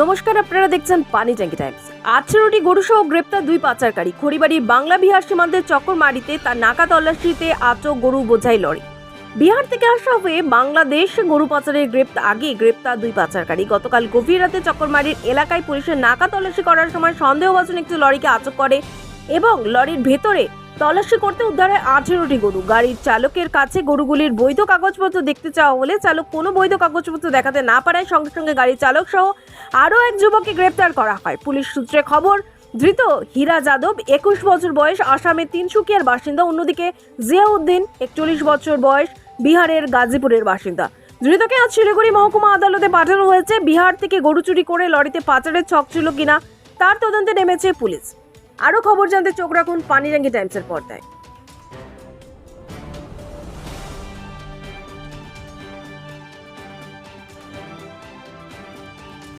নমস্কার, আপনারা দেখছেন পানি ট্যাঙ্কি টাইমস। আঠেরোটি গরুসহ গ্রেপ্তার দুই পাচারকারী। খড়িবাড়ির বাংলা বিহার সীমান্তের চক্কর মারিতে তার নাকা তল্লাশিতে আটক গরু বোঝাই লরি। বিহার থেকে আসা হয়ে বাংলাদেশ গরু পাচারের গ্রেপ্তার আগে গ্রেপ্তার দুই পাচারকারী। গতকাল গভীর রাতে চক্করমারির এলাকায় পুলিশের নাকা তল্লাশি করার সময় সন্দেহভাজন একটি লরিকে আটক করে এবং লরির ভেতরে তল্লাশি করতে উদ্ধার আঠেরোটি গরু। গাড়ির চালকের কাছে গরুগুলির বৈধ কাগজপত্র দেখতে চাওয়া হলে চালক কোনো বৈধ কাগজপত্র দেখাতে না পারায় সঙ্গে সঙ্গে গাড়ির চালক সহ আরও এক যুবককে গ্রেপ্তার করা হয়। পুলিশ সূত্রে খবর, ধৃত হীরা যাদব, একুশ বছর বয়স, আসামের তিনসুকিয়ার বাসিন্দা, অন্যদিকে জিয়াউদ্দিন, একচল্লিশ বছর বয়স, বিহারের গাজীপুরের বাসিন্দা। ধৃতকে আজ শিলিগুড়ি মহকুমা আদালতে পাঠানো হয়েছে। বিহার থেকে গরু চুরি করে লরিতে পাচারের ছক ছিল কিনা তার তদন্তে নেমেছে পুলিশ। আরও খবর জানতে চোখ রাখুন পানিরাঙ্গি টাইমসের পর্দায়।